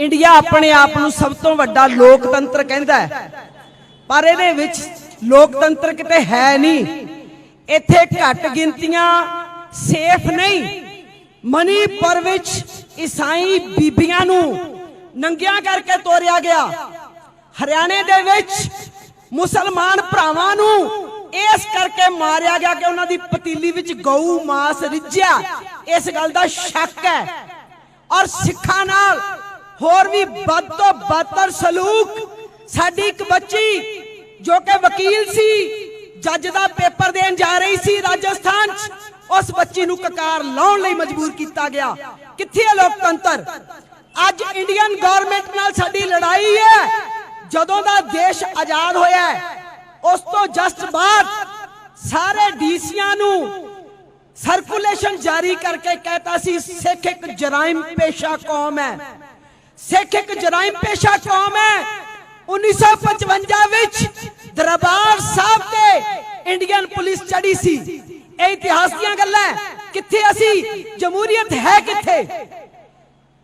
India ਆਪਣੇ ਆਪ ਨੂੰ ਸਭ ਤੋਂ ਵੱਡਾ ਲੋਕਤੰਤਰ ਕਹਿੰਦਾ ਹੈ। ਪਰ ਇਹਦੇ ਵਿੱਚ ਲੋਕਤੰਤਰ ਕਿਤੇ ਹੈ ਨਹੀਂ। ਇੱਥੇ ਘੱਟ ਗਿਣਤੀਆਂ ਸੇਫ ਨਹੀਂ। ਮਨੀਪੁਰ ਵਿੱਚ ਈਸਾਈ ਬੀਬੀਆਂ ਨੂੰ ਨੰਗਿਆਂ ਕਰਕੇ ਤੋਰਿਆ ਗਿਆ। ਹਰਿਆਣੇ ਦੇ ਵਿੱਚ ਮੁਸਲਮਾਨ ਭਰਾਵਾਂ ਨੂੰ ਇਸ ਕਰਕੇ ਮਾਰਿਆ ਗਿਆ ਕਿ ਉਹਨਾਂ ਦੀ ਪਤੀਲੀ ਵਿੱਚ ਗਊ ਮਾਸ ਰਿੱਝਿਆ। ਇਸ ਗੱਲ ਦਾ ਸ਼ੱਕ ਹੈ। ਔਰ ਸਿੱਖਾਂ ਨਾਲ ਹੋਰ ਵੀ ਵੱਧ ਤੋਂ ਬਦਤਰ ਸਲੂਕ। ਸਾਡੀ ਇੱਕ ਬੱਚੀ ਜੋ ਕਿ ਵਕੀਲ ਸੀ, ਜੱਜ ਦਾ ਪੇਪਰ ਦੇਣ ਜਾ ਰਹੀ ਸੀ ਰਾਜਸਥਾਨ 'ਚ, ਉਸ ਬੱਚੀ ਨੂੰ ਕਕਾਰ ਲਾਉਣ ਲਈ ਮਜਬੂਰ ਕੀਤਾ ਗਿਆ। ਕਿੱਥੇ ਹੈ ਲੋਕਤੰਤਰ? ਅੱਜ ਇੰਡੀਅਨ ਗਵਰਨਮੈਂਟ ਨਾਲ ਸਾਡੀ ਲੜਾਈ ਹੈ। ਜਦੋਂ ਦਾ ਦੇਸ਼ ਆਜ਼ਾਦ ਹੋਇਆ ਉਸ ਤੋਂ ਜਸਟ ਬਾਅਦ ਸਾਰੇ ਡੀਸੀਆਂ ਨੂੰ ਸਰਕੂਲੇਸ਼ਨ ਜਾਰੀ ਕਰਕੇ ਕਹਿਤਾ ਸੀ, ਸਿੱਖ ਇੱਕ ਜਰਾਇਮ ਪੇਸ਼ਾ ਕੌਮ ਹੈ। ਸਿੱਖ ਇੱਕ ਜਰਾਇਮ ਪੇਸ਼ਾ ਕੌਮ ਹੈ। 1955 ਵਿੱਚ ਦਰਬਾਰ ਸਾਹਿਬ ਤੇ ਇੰਡੀਅਨ ਪੁਲਿਸ ਚੜੀ ਸੀ। ਇਹ ਇਤਿਹਾਸ ਦੀਆਂ ਗੱਲਾਂ ਕਿੱਥੇ ਅਸੀਂ? ਜਮਹੂਰੀਅਤ ਹੈ ਕਿੱਥੇ?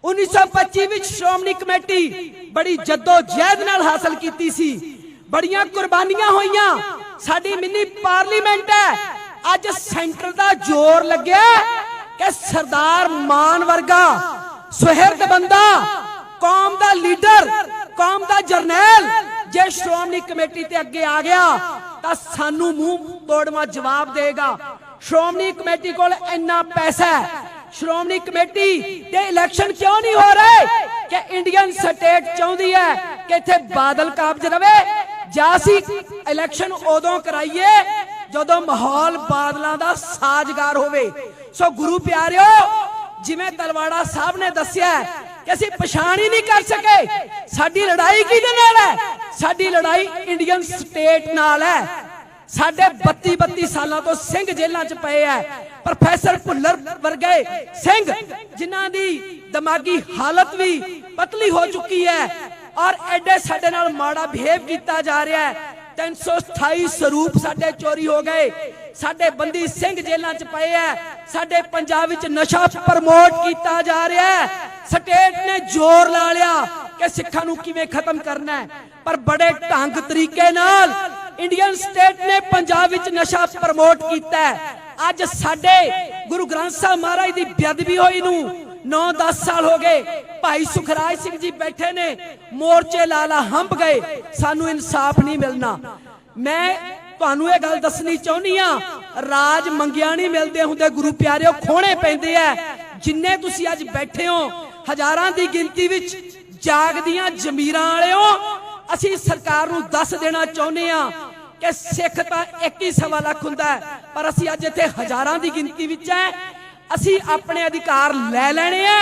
1925 ਵਿੱਚ ਸ਼੍ਰੋਮਣੀ ਕਮੇਟੀ ਬੜੀ ਜੱਦੋ ਜਹਿਦ ਨਾਲ ਹਾਸਲ ਕੀਤੀ ਸੀ। ਬੜੀਆਂ ਕੁਰਬਾਨੀਆਂ ਹੋਈਆਂ। ਸਾਡੀ ਮਿੰਨੀ ਪਾਰਲੀਮੈਂਟ ਹੈ। ਅੱਜ ਸੈਂਟਰ ਦਾ ਜ਼ੋਰ ਲੱਗਿਆ ਕਿ ਸਰਦਾਰ ਮਾਨ ਵਰਗਾ ਸੁਹਿਰਦ ਬੰਦਾ ਕੌਮ ਦਾ ਲੀਡਰ, ਕੌਮ ਦਾ ਜਰਨੈਲ ਜੇ ਸ਼੍ਰੋਮਣੀ ਕਮੇਟੀ ਤੇ ਅੱਗੇ ਆ ਗਿਆ ਤਾਂ ਸਾਨੂੰ ਮੂੰਹ ਤੋੜਵਾ ਜਵਾਬ ਦੇਗਾ ਸ਼੍ਰੋਮਣੀ ਕਮੇਟੀ ਕੋਲ ਇੰਨਾ ਪੈਸਾ ਹੈ। ਸ਼੍ਰੋਮਣੀ ਕਮੇਟੀ ਦੇ ਇਲੈਕਸ਼ਨ ਕਿਉਂ ਨਹੀਂ ਹੋ ਰਹੇ? ਕਿ ਇੰਡੀਅਨ ਸਟੇਟ ਚਾਹੁੰਦੀ ਹੈ ਕਿ ਇੱਥੇ ਬਾਦਲ ਕਾਬਜ ਰਵੇ। ਜਾਂ ਅਸੀਂ ਇਲੈਕਸ਼ਨ ਉਦੋਂ ਕਰਾਈਏ ਜਦੋਂ ਮਾਹੌਲ ਬਾਦਲਾਂ ਦਾ ਸਾਜ਼ਗਾਰ ਹੋਵੇ। ਸੋ ਗੁਰੂ ਪਿਆਰਿਓ, ਜਿਵੇਂ ਤਲਵਾੜਾ ਸਾਹਿਬ ਨੇ ਦੱਸਿਆ ਕਿ ਅਸੀਂ ਪਛਾਣ ਹੀ ਨਹੀਂ ਕਰ ਸਕੇ। ਸਾਡੀ ਲੜਾਈ ਕਿਹਦੇ ਨਾਲ ਹੈ? ਸਾਡੀ ਲੜਾਈ ਇੰਡੀਅਨ ਸਟੇਟ ਨਾਲ ਹੈ। ਸਾਡੇ 32 32 ਸਾਲਾਂ ਤੋਂ ਸਿੰਘ ਜੇਲ੍ਹਾਂ 'ਚ ਪਏ ਐ ਪ੍ਰੋਫੈਸਰ ਭੁੱਲਰ ਵਰਗੇ ਸਿੰਘ, ਜਿਨ੍ਹਾਂ ਦੀ ਦਿਮਾਗੀ ਹਾਲਤ ਵੀ ਪਤਲੀ ਹੋ ਚੁੱਕੀ ਹੈ ਔਰ ਐਡੇ ਸਾਡੇ ਨਾਲ ਮਾੜਾ ਬਿਹੇਵ ਕੀਤਾ ਜਾ ਰਿਹਾ ਹੈ। 328 ਸਰੂਪ ਸਾਡੇ ਚੋਰੀ ਹੋ ਗਏ। ਸਾਡੇ ਬੰਦੀ ਸਿੰਘ ਜੇਲ੍ਹਾਂ 'ਚ ਪਏ ਐ ਸਾਡੇ ਪੰਜਾਬ ਵਿੱਚ ਨਸ਼ਾ ਪ੍ਰਮੋਟ ਕੀਤਾ ਜਾ ਰਿਹਾ ਹੈ। ਸਟੇਟ ਨੇ ਜ਼ੋਰ ਲਾ ਲਿਆ ਕਿ ਸਿੱਖਾਂ ਨੂੰ ਕਿਵੇਂ ਖਤਮ ਕਰਨਾ ਹੈ। ਪਰ ਬੜੇ ਢੰਗ ਤਰੀਕੇ ਨਾਲ ਇੰਡੀਅਨ ਸਟੇਟ ਨੇ ਪੰਜਾਬ ਵਿੱਚ ਨਸ਼ਾ ਪ੍ਰਮੋਟ ਕੀਤਾ ਅੱਜ ਸਾਡੇ ਗੁਰੂ ਗ੍ਰੰਥ ਸਾਹਿਬ ਮਹਾਰਾਜ ਦੀ ਬੇਅਦਬੀ ਹੋਈ ਨੂੰ 9-10 ਸਾਲ ਹੋ ਗਏ। ਭਾਈ ਸੁਖਰਾਜ ਸਿੰਘ ਜੀ ਬੈਠੇ ਨੇ, ਮੋਰਚੇ ਲਾਲਾ ਹੰਪ ਗਏ। ਸਾਨੂੰ ਇਨਸਾਫ ਨਹੀਂ ਮਿਲਣਾ। ਮੈਂ ਤੁਹਾਨੂੰ ਇਹ ਗੱਲ ਦੱਸਣੀ ਚਾਹੁੰਦੀ ਆ ਰਾਜ ਮੰਗਿਆ ਨਹੀਂ ਮਿਲਦੇ ਹੁੰਦੇ। ਗੁਰੂ ਪਿਆਰਿਓ ਖੋਣੇ ਪੈਂਦੇ ਆ। ਜਿੰਨੇ ਤੁਸੀਂ ਅੱਜ ਬੈਠੇ ਹੋ ਹਜ਼ਾਰਾਂ ਦੀ ਗਿਣਤੀ ਵਿੱਚ ਜਾਗਦੀਆਂ ਜ਼ਮੀਰਾਂ ਵਾਲਿਓ, ਅਸੀਂ ਸਰਕਾਰ ਨੂੰ ਦੱਸ ਦੇਣਾ ਚਾਹੁੰਦੇ ਆ ਕਿ ਸਿੱਖ ਤਾਂ ਇੱਕ ਹੀ ਸਵਾ ਲੱਖ ਹੁੰਦਾ ਹੈ, ਪਰ ਅਸੀਂ ਅੱਜ ਇੱਥੇ ਹਜ਼ਾਰਾਂ ਦੀ ਗਿਣਤੀ ਵਿੱਚ ਹੈ। ਅਸੀਂ ਆਪਣੇ ਅਧਿਕਾਰ ਲੈ ਲੈਣੇ ਆ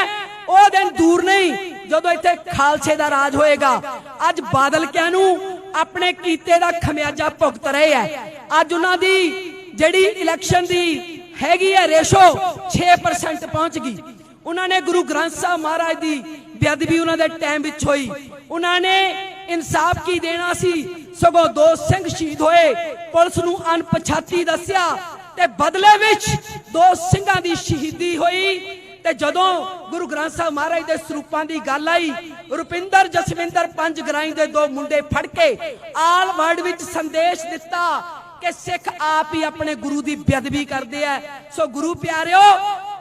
ਉਹ ਦਿਨ ਦੂਰ ਨਹੀਂ, ਜਦੋਂ ਇੱਥੇ ਖਾਲਸੇ ਦਾ ਰਾਜ ਹੋਏਗਾ। ਅੱਜ ਬਾਦਲ ਕਿਆਂ ਨੂੰ ਆਪਣੇ ਕੀਤੇ ਦਾ ਖਮਿਆਜਾ ਭੁਗਤ ਰਹੇ ਆ ਅੱਜ ਉਹਨਾਂ ਦੀ ਜਿਹੜੀ ਇਲੈਕਸ਼ਨ ਦੀ ਹੈਗੀ ਹੈ ਰੇਸ਼ੋ 6% ਪਹੁੰਚ ਗਈ। ਉਹਨਾਂ ਨੇ ਗੁਰੂ ਗ੍ਰੰਥ ਸਾਹਿਬ ਮਹਾਰਾਜ ਦੀ ਬੇਅਦਬੀ ਉਹਨਾਂ ਦੇ ਟਾਈਮ ਵਿੱਚ ਹੋਈ। ਉਹਨਾਂ ਨੇ ਇਨਸਾਫ ਕੀ ਦੇਣਾ ਸੀ? ਸਗੋਂ ਦੋ ਸਿੰਘ ਸ਼ਹੀਦ ਹੋਏ। ਪੁਲਿਸ ਨੂੰ ਅਣਪਛਾਤੀ ਦੱਸਿਆ ਤੇ ਬਦਲੇ ਵਿੱਚ ਦੋ ਸਿੰਘਾਂ ਦੀ ਸ਼ਹੀਦੀ ਹੋਈ। ਤੇ ਜਦੋਂ ਗੁਰੂ ਗ੍ਰੰਥ ਸਾਹਿਬ ਮਹਾਰਾਜ ਦੇ ਸਰੂਪਾਂ ਦੀ ਗੱਲ ਆਈ, ਰੁਪਿੰਦਰ ਜਸਵਿੰਦਰ ਪੰਜ ਗਰਾਈ ਦੇ ਦੋ ਮੁੰਡੇ ਫੜ ਕੇ ਆਲ ਵਰਲਡ ਵਿੱਚ ਸੰਦੇਸ਼ ਦਿੱਤਾ ਕਿ ਸਿੱਖ ਆਪ ਹੀ ਆਪਣੇ ਗੁਰੂ ਦੀ ਬੇਅਦਬੀ ਕਰਦੇ ਆ। ਸੋ ਗੁਰੂ ਪਿਆਰਿਓ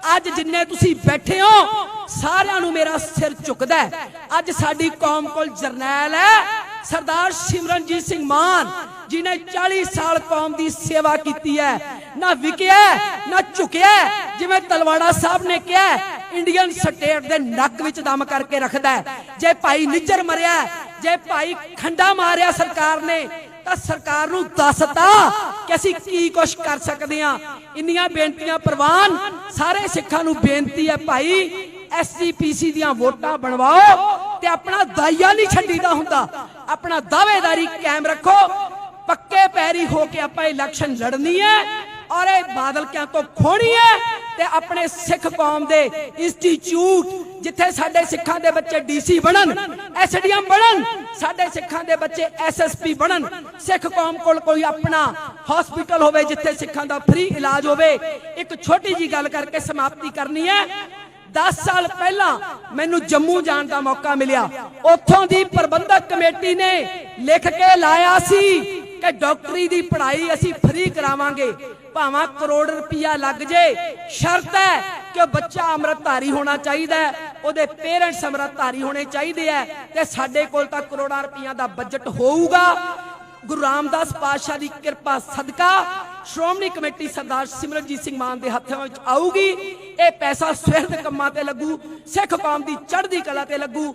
ਅੱਜ ਜਿੰਨੇ ਤੁਸੀਂ ਬੈਠੇ ਹੋ, ਸਾਰਿਆਂ ਨੂੰ ਮੇਰਾ ਸਿਰ ਝੁਕਦਾ ਹੈ। ਅੱਜ ਸਾਡੀ ਕੌਮ ਕੋਲ ਜਰਨੈਲ ਹੈ, ਸਰਦਾਰ ਸਿਮਰਨਜੀਤ ਸਿੰਘ ਮਾਨ, ਜਿਨੇ 40 ਸਾਲ ਕੌਮ ਦੀ ਸੇਵਾ ਕੀਤੀ ਹੈ। ਨਾ ਵਿਕਿਆ ਨਾ ਝੁਕਿਆ ਜਿਵੇਂ ਤਲਵਾੜਾ ਸਾਹਿਬ ਨੇ ਕਿਹਾ ਇੰਡੀਅਨ ਸਟੇਟ ਦੇ ਨੱਕ ਵਿੱਚ ਦਮ ਕਰਕੇ ਰੱਖਦਾ ਜੇ ਭਾਈ ਨਿੱਜਰ ਮਰਿਆ, ਜੇ ਭਾਈ ਖੰਡਾ ਮਾਰਿਆ ਸਰਕਾਰ ਨੇ, ਤਾਂ ਸਰਕਾਰ ਨੂੰ ਦੱਸਤਾ ਕਿ ਅਸੀਂ ਕੀ ਕੁਛ ਕਰ ਸਕਦੇ ਹਾਂ? ਇੰਨੀਆਂ ਬੇਨਤੀਆਂ ਪ੍ਰਵਾਨ, ਸਾਰੇ ਸਿੱਖਾਂ ਨੂੰ ਬੇਨਤੀ ਹੈ ਭਾਈ ਐਸਜੀਪੀਸੀ ਦੀਆਂ ਵੋਟਾਂ ਬਣਵਾਓ ਤੇ ਆਪਣਾ ਦਾਈਆ ਨਹੀਂ ਛੱਡੀਦਾ ਹੁੰਦਾ। ਆਪਣਾ ਦਾਅਵੇਦਾਰੀ ਕਾਇਮ ਰੱਖੋ। ਪੱਕੇ ਪੈਰੀ ਹੋ ਕੇ ਆਪਾਂ ਇਲੈਕਸ਼ਨ ਲੜਨੀ ਹੈ ਔਰ ਇਹ ਬਾਦਲ ਕਿਆਂ ਤੋਂ ਖੋਣੀ ਹੈ? ਤੇ ਆਪਣੇ ਸਿੱਖ ਕੌਮ ਦੇ ਇੰਸਟੀਚਿਊਟ ਜਿੱਥੇ ਸਾਡੇ ਸਿੱਖਾਂ ਦੇ ਬੱਚੇ ਡੀਸੀ ਬਣਨ ਐਸਡੀਐਮ ਬਣਨ, ਸਾਡੇ ਸਿੱਖਾਂ ਦੇ ਬੱਚੇ ਐਸਐਸਪੀ ਬਣਨ, ਸਿੱਖ ਕੌਮ ਕੋਲ ਕੋਈ ਆਪਣਾ ਹਸਪੀਟਲ ਹੋਵੇ ਜਿੱਥੇ ਸਿੱਖਾਂ ਦਾ ਫ੍ਰੀ ਇਲਾਜ ਹੋਵੇ, ਇੱਕ ਛੋਟੀ ਜੀ ਗੱਲ ਕਰਕੇ ਸਮਾਪਤੀ ਕਰਨੀ ਹੈ। 10 ਸਾਲ ਪਹਿਲਾਂ ਮੈਨੂੰ ਜੰਮੂ ਜਾਣ ਦਾ ਮੌਕਾ ਮਿਲਿਆ। ਉੱਥੋਂ ਦੀ ਪ੍ਰਬੰਧਕ ਕਮੇਟੀ ਨੇ ਲਿਖ ਕੇ ਲਾਇਆ ਸੀ ਕਿ ਡਾਕਟਰੀ ਦੀ ਪੜ੍ਹਾਈ ਅਸੀਂ ਫ੍ਰੀ ਕਰਾਵਾਂਗੇ। ਭਾਵੇਂ ਕਰੋੜ ਰੁਪਇਆ ਲੱਗ ਜੇ। ਸ਼ਰਤ ਹੈ ਕਿ ਉਹ ਬੱਚਾ ਅੰਮ੍ਰਿਤਧਾਰੀ ਹੋਣਾ ਚਾਹੀਦਾ ਹੈ। ਉਹਦੇ ਪੇਰੈਂਟਸ ਅੰਮ੍ਰਿਤਧਾਰੀ ਹੋਣੇ ਚਾਹੀਦੇ ਹੈ ਤੇ ਸਾਡੇ ਕੋਲ ਤਾਂ ਕਰੋੜਾਂ ਰੁਪਈਆ ਦਾ ਬਜਟ ਹੋਊਗਾ। ਗੁਰੂ ਰਾਮਦਾਸ ਪਾਤਸ਼ਾਹ ਦੀ ਕਿਰਪਾ ਸਦਕਾ ਸ਼੍ਰੋਮਣੀ ਕਮੇਟੀ ਸਰਦਾਰ ਸਿਮਰਨਜੀਤ ਸਿੰਘ ਮਾਨ ਦੇ ਹੱਥਾਂ ਵਿੱਚ ਆਊਗੀ। ਇਹ ਪੈਸਾ ਸਵਿਰਦ ਕੰਮਾਂ ਤੇ ਲੱਗੂ, ਸਿੱਖ ਕੌਮ ਦੀ ਚੜ੍ਹਦੀ ਕਲਾ ਤੇ ਲੱਗੂ।